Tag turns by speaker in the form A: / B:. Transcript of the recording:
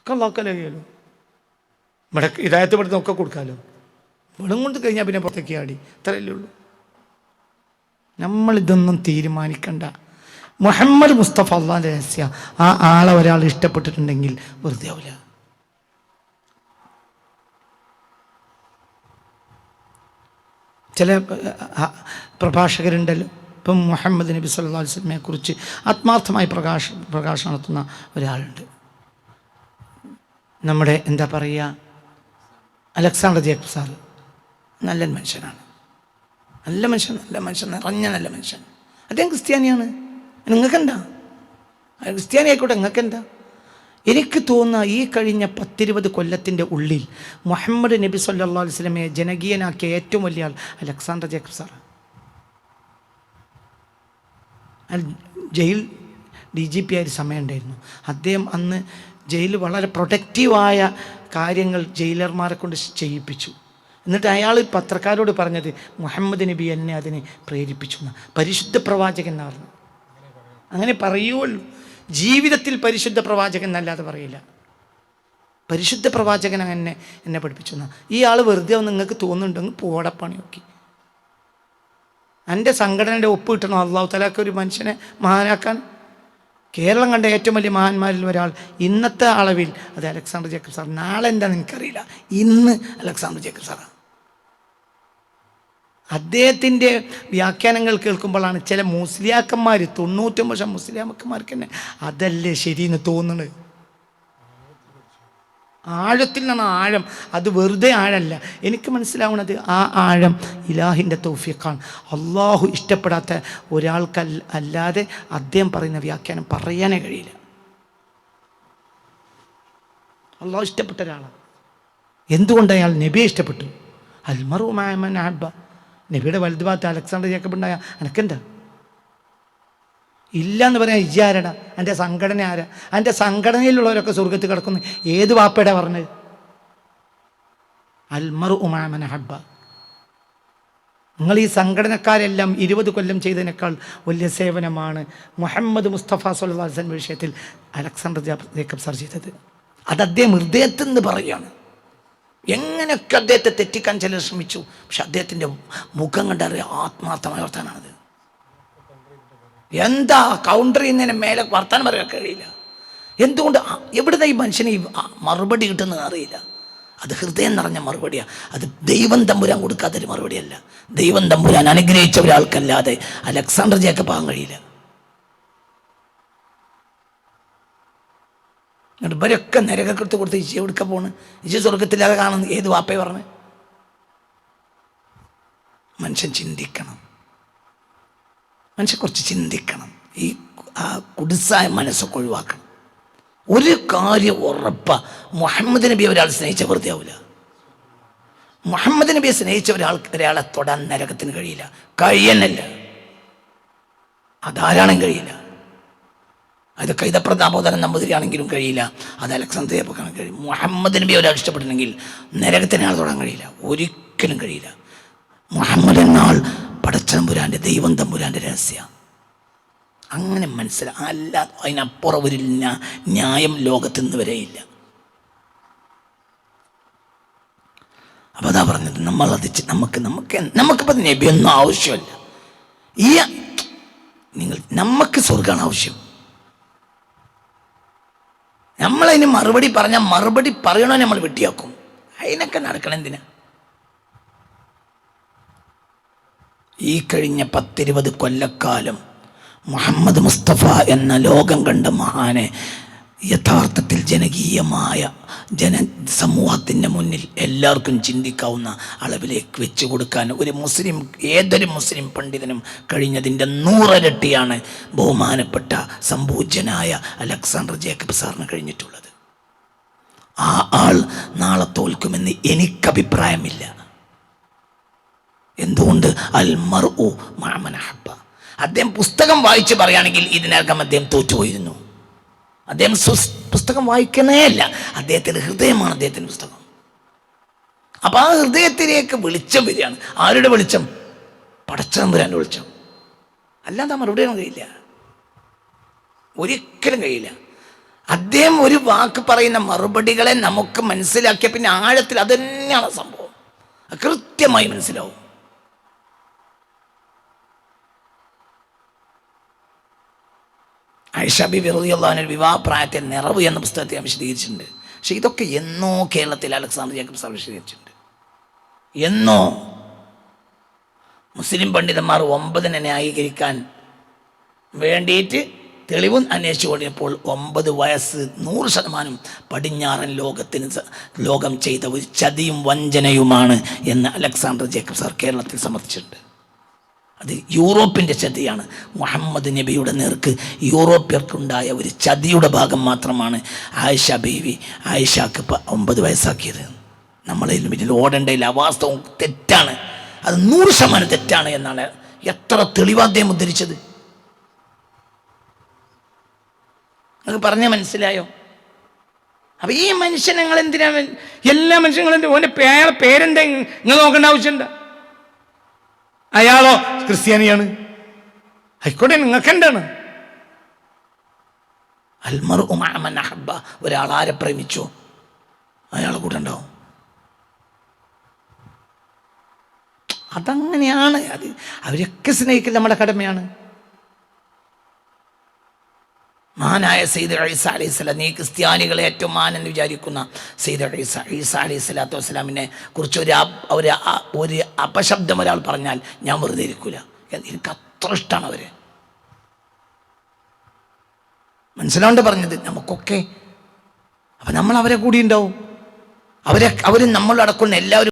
A: ഒക്കെ അള്ളാഹ്ക്കല്ലേ കഴിയല്ലോ ഇവിടെ ഇതായത്ത് ഇവിടുന്ന് ഒക്കെ കൊടുക്കാമല്ലോ വെളും കൊണ്ട് കഴിഞ്ഞാൽ പിന്നെ പുറത്തേക്ക് ആടി ഇത്രയല്ലേ ഉള്ളൂ. നമ്മളിതൊന്നും തീരുമാനിക്കണ്ട. മുഹമ്മദ് മുസ്തഫ അള്ളാ രഹസ്യ. ആ ആളെ ഒരാൾ ഇഷ്ടപ്പെട്ടിട്ടുണ്ടെങ്കിൽ വെറുതെ ആവില്ല ചില പ്രഭാഷകരുണ്ടല്ലോ. ഇപ്പം മുഹമ്മദ് നബി സല്ലാ കുറിച്ച് ആത്മാർത്ഥമായി പ്രകാശ പ്രകാശം നടത്തുന്ന ഒരാളുണ്ട്. നമ്മുടെ എന്താ പറയുക അലക്സാണ്ടർ ജേക്കബ് സാർ നല്ല മനുഷ്യനാണ്. നല്ല മനുഷ്യൻ നല്ല മനുഷ്യൻ നിറഞ്ഞ നല്ല മനുഷ്യൻ. അദ്ദേഹം ക്രിസ്ത്യാനിയാണ്. നിങ്ങൾക്കെന്താ? ക്രിസ്ത്യാനി ആയിക്കോട്ടെ നിങ്ങൾക്കെന്താ? എനിക്ക് തോന്നുന്ന ഈ കഴിഞ്ഞ പത്തിരുപത് കൊല്ലത്തിന്റെ ഉള്ളിൽ മുഹമ്മദ് നബി സല്ലാ വസ്ലമയെ ജനകീയനാക്കിയ ഏറ്റവും വലിയ ആൾ Alexander Jacob sir jail D G P ആയൊരു സമയമുണ്ടായിരുന്നു. അദ്ദേഹം അന്ന് ജയിൽ വളരെ പ്രൊഡക്റ്റീവായ കാര്യങ്ങൾ ജയിലർമാരെ കൊണ്ട് ചെയ്യിപ്പിച്ചു. എന്നിട്ട് അയാൾ പത്രക്കാരോട് പറഞ്ഞത് മുഹമ്മദ് നബി എന്നെ അതിനെ പ്രേരിപ്പിച്ചു പരിശുദ്ധ പ്രവാചകൻ എന്ന് പറഞ്ഞു. അങ്ങനെ പറയുള്ളൂ ജീവിതത്തിൽ പരിശുദ്ധ പ്രവാചകൻ എന്നല്ലാതെ പറയില്ല. പരിശുദ്ധ പ്രവാചകൻ അങ്ങനെ എന്നെ പഠിപ്പിച്ചു ഈ ആൾ വെറുതെ ഒന്ന് നിങ്ങൾക്ക് തോന്നുന്നുണ്ടെങ്കിൽ പോടപ്പണി നോക്കി എന്റെ സംഘടനയുടെ ഒപ്പ് കിട്ടണം? അള്ളാഹു തലാക്ക് ഒരു മനുഷ്യനെ മഹാനാക്കാൻ കേരളം കണ്ട ഏറ്റവും വലിയ മഹാന്മാരിൽ ഒരാൾ ഇന്നത്തെ അളവിൽ അത് അലക്സാണ്ടർ ജേക്കബ് സാർ. നാളെ എന്താ നിനക്കറിയില്ല ഇന്ന് അലക്സാണ്ടർ ജേക്കബ് സാറാണ്. അദ്ദേഹത്തിന്റെ വ്യാഖ്യാനങ്ങൾ കേൾക്കുമ്പോഴാണ് ചില മുസ്ലിയാക്കന്മാർ തൊണ്ണൂറ്റൊമ്പത് ശതമാനം മുസ്ലിയാക്കന്മാർക്ക് തന്നെ അതല്ലേ ശരിയെന്ന് തോന്നുന്നത്? ആഴത്തിൽ നിന്നാണ് ആഴം. അത് വെറുതെ ആഴല്ല എനിക്ക് മനസ്സിലാവുന്നത് ആ ആഴം ഇലാഹിന്റെ തൗഫിയക്കാണ് അള്ളാഹു ഇഷ്ടപ്പെടാത്ത ഒരാൾക്കല്ല അല്ലാതെ അദ്ദേഹം പറയുന്ന വ്യാഖ്യാനം പറയാനേ കഴിയില്ല. അള്ളാഹു ഇഷ്ടപ്പെട്ട ഒരാളാണ്. എന്തുകൊണ്ട് അയാൾ നബിയെ ഇഷ്ടപ്പെട്ടു? അൽമറുമായ നബിയുടെ വലുതുഭാഗത്ത് അലക്സാണ്ടർ ജേക്കബ് ഉണ്ടായ എനക്കെന്താ ഇല്ല എന്ന് പറയാൻ ഇജാരടാ എന്റെ സംഘടന ആരാ? എന്റെ സംഘടനയിലുള്ളവരൊക്കെ സ്വർഗത്തിൽ കിടക്കുന്നു. ഏത് വാപ്പയുടെ പറഞ്ഞത്? അൽമറു ഉമാമന ഹബ്ബ നിങ്ങൾ ഈ സംഘടനക്കാരെല്ലാം ഇരുപത് കൊല്ലം ചെയ്തതിനേക്കാൾ വലിയ സേവനമാണ് മുഹമ്മദ് മുസ്തഫ സുല്ലാസൻ വിഷയത്തിൽ അലക്സാണ്ടർ ജേക്കബ് സാർ ചെയ്തത്. അത് അദ്ദേഹം ഹൃദയത്തിൽ നിന്ന് പറയുകയാണ്. എങ്ങനെയൊക്കെ അദ്ദേഹത്തെ തെറ്റിക്കാൻ ചിലർ ശ്രമിച്ചു? പക്ഷെ അദ്ദേഹത്തിന്റെ മുഖം കണ്ടറിയാം ആത്മാർത്ഥമായ വർത്താനാണത് എന്താ കൗണ്ടർ ചെയ്യുന്നതിന് മേലെ വർത്താനം പറയാൻ കഴിയില്ല. എന്തുകൊണ്ട് എവിടുന്ന ഈ മനുഷ്യന് ഈ മറുപടി കിട്ടുന്നത് അറിയില്ല. അത് ഹൃദയം നിറഞ്ഞ മറുപടിയാണ് അത് ദൈവം തമ്പുരാൻ കൊടുക്കാത്തൊരു മറുപടിയല്ല. ദൈവം തമ്പുരാൻ അനുഗ്രഹിച്ച ഒരാൾക്കല്ലാതെ അലക്സാണ്ടർ ജേക്കബ് പോകാൻ കഴിയില്ല. എന്നിട്ട് ഇവരൊക്കെ നരകക്കെടുത്ത് കൊടുത്ത് ഇച്ചി എവിടുക്ക പോണ്. ഇച്ചി സ്വർഗത്തില്ലാതെ കാണുന്നു ഏത് വാപ്പയെ പറഞ്ഞ്? മനുഷ്യൻ ചിന്തിക്കണം. മനുഷ്യൻ കുറച്ച് ചിന്തിക്കണം. ഈ ആ കുടിസായ മനസ്സൊക്കെ ഒഴിവാക്കണം. ഒരു കാര്യം ഉറപ്പ മുഹമ്മദ് നബി ഒരാൾ സ്നേഹിച്ച വെറുതെ ആവില്ല മുഹമ്മദ് നബിയെ സ്നേഹിച്ച ഒരാൾ ഒരാളെ തൊടാൻ നരകത്തിന് കഴിയില്ല. കഴിയന്നല്ല അതാരാണും കഴിയില്ല. അത് കൈതപ്രതാപോധനം നമ്പൂതിരിയാണെങ്കിലും കഴിയില്ല. അത് അലക്സാന്ദ്രിയപ്പൊക്കാണ് കഴിയും മുഹമ്മദ് നബി ഒരാൾ ഇഷ്ടപ്പെട്ടിട്ടുണ്ടെങ്കിൽ നരകത്തിനാൾ തൊടാൻ കഴിയില്ല. ഒരിക്കലും കഴിയില്ല. മുഹമ്മദ് എന്നാൾ പടച്ചതമ്പുരാന്റെ ദൈവം തമ്പുരാന്റെ രഹസ്യ. അങ്ങനെ മനസ്സിലാ അല്ല അതിനപ്പുറം ഒരു ന്യായം ലോകത്തു നിന്ന് വരെയില്ല അപ്പോൾ അതാ പറഞ്ഞത് ചെ- നമുക്ക് നമുക്ക് നമുക്കിപ്പോൾ നബിയൊന്നും ആവശ്യമില്ല. ഈ നിങ്ങൾ നമുക്ക് സ്വർഗമാണ് ആവശ്യം. നമ്മളതിന് മറുപടി പറഞ്ഞാൽ മറുപടി പറയണോ നമ്മൾ വെട്ടിയാക്കും. അതിനൊക്കെ നടക്കണം എന്തിനാ? ഈ കഴിഞ്ഞ പത്തിരുപത് കൊല്ലക്കാലം മുഹമ്മദ് മുസ്തഫ എന്ന ലോകം കണ്ട മഹാനെ യഥാർത്ഥത്തിൽ ജനകീയമായ ജന സമൂഹത്തിന്റെ മുന്നിൽ എല്ലാവർക്കും ചിന്തിക്കാവുന്ന അളവിലേക്ക് വെച്ചു കൊടുക്കാൻ ഒരു മുസ്ലിം ഏതൊരു മുസ്ലിം പണ്ഡിതനും കഴിഞ്ഞതിന്റെ നൂറരട്ടിയാണ് ബഹുമാനപ്പെട്ട സംപൂജ്യനായ അലക്സാണ്ടർ ജേക്കബ് സാറിന് കഴിഞ്ഞിട്ടുള്ളത്. ആ ആൾ നാളെ തോൽക്കുമെന്ന് എനിക്ക് അഭിപ്രായമില്ല എന്തുകൊണ്ട്? അൽ മർ ഉ മാമനഹബ അദ്ദേഹം പുസ്തകം വായിച്ച് പറയുകയാണെങ്കിൽ ഇതിനകം അദ്ദേഹം തോറ്റുപോയിരുന്നു. അദ്ദേഹം പുസ്തകം വായിക്കുന്നേ അല്ല അദ്ദേഹത്തിന്റെ ഹൃദയമാണ് അദ്ദേഹത്തിന്റെ പുസ്തകം. അപ്പം ആ ഹൃദയത്തിലേക്ക് വെളിച്ചം വരികയാണ്. ആരുടെ വെളിച്ചം? പടച്ചതമ്പുരാന്റെ വെളിച്ചം. അല്ലാതെ മറുപടി ഒന്നും കഴിയില്ല. ഒരിക്കലും കഴിയില്ല. അദ്ദേഹം ഒരു വാക്ക് പറയുന്ന മറുപടികളെ നമുക്ക് മനസ്സിലാക്കിയ പിന്നെ ആഴത്തിൽ അത് സംഭവം. കൃത്യമായി മനസ്സിലാവും. ആയിഷ ബിബി റളിയല്ലാഹുവിന്റെ വിവാഹപ്രായത്തെ നിറവ് എന്ന പുസ്തകത്തെ ഞാൻ വിശദീകരിച്ചിട്ടുണ്ട്. പക്ഷേ ഇതൊക്കെ എന്നോ കേരളത്തിൽ അലക്സാണ്ടർ ജേക്കബ് സാർ വിശദീകരിച്ചിട്ടുണ്ട്. എന്നോ മുസ്ലിം പണ്ഡിതന്മാർ ഒമ്പതിനെ ന്യായീകരിക്കാൻ വേണ്ടിയിട്ട് തെളിവും അന്വേഷിച്ചു കൊണ്ടിരുന്നപ്പോൾ ഒമ്പത് വയസ്സ് നൂറ് ശതമാനം പടിഞ്ഞാറൻ ലോകത്തിന് ലോകം ചെയ്ത ഒരു ചതിയും വഞ്ചനയുമാണ് എന്ന് അലക്സാണ്ടർ ജേക്കബ് സാർ കേരളത്തിൽ സമർത്ഥിച്ചിട്ടുണ്ട്. അത് യൂറോപ്പിന്റെ ചതിയാണ്. മുഹമ്മദ് നബിയുടെ നേർക്ക് യൂറോപ്യർക്കുണ്ടായ ഒരു ചതിയുടെ ഭാഗം മാത്രമാണ് ആയിഷ ബീവി ആയിഷക്ക് ഒമ്പത് വയസ്സാക്കിയത്. നമ്മളതിൽ ഇതിൽ ഓടേണ്ടതിൽ അവാസ്തവം തെറ്റാണ്. അത് നൂറ് ശതമാനം തെറ്റാണ് എന്നാണ് എത്ര തെളിവാദ്യം ഉദ്ധരിച്ചത്. അത് പറഞ്ഞ മനസ്സിലായോ? അപ്പൊ ഈ മനുഷ്യൻ നിങ്ങൾ എന്തിനാ എല്ലാ മനുഷ്യങ്ങളും ഓന്റെ പേരെന്താ? നിങ്ങൾ നോക്കേണ്ട ആവശ്യമുണ്ട്? അയാളോ ക്രിസ്ത്യാനിയാണ്. ആയിക്കോട്ടെ നിങ്ങൾക്ക് എന്താണ്? അൽമർ ഉമാമൻ അഹബ ഒരാൾ ആരെ പ്രേമിച്ചു? അയാളെ കൂടെ ഉണ്ടാവും. അതങ്ങനെയാണ്. അത് അവരൊക്കെ സ്നേഹിക്കൽ നമ്മുടെ കടമയാണ്. മഹാനായ സെയ്ദ് അഴീസ അലൈഹി സ്വലാം നീ ക്രിസ്ത്യാനികളെ ഏറ്റവും മാനെന്ന് വിചാരിക്കുന്ന സെയ്ദ് അഴീസ അഴീസ അലൈഹി സ്വലാത്തു വസ്സലാമിനെ കുറിച്ച് ഒരു ഒരു ഒരു അപശബ്ദം ഒരാൾ പറഞ്ഞാൽ ഞാൻ വെറുതെ ഇരിക്കൂല. എനിക്ക് അത്ര ഇഷ്ടമാണ് അവർ മനസ്സിലാണ്ട് പറഞ്ഞത്? നമുക്കൊക്കെ. അപ്പം നമ്മൾ അവരെ കൂടി ഉണ്ടാവും. അവരെ അവർ നമ്മളടക്കുന്ന എല്ലാവരും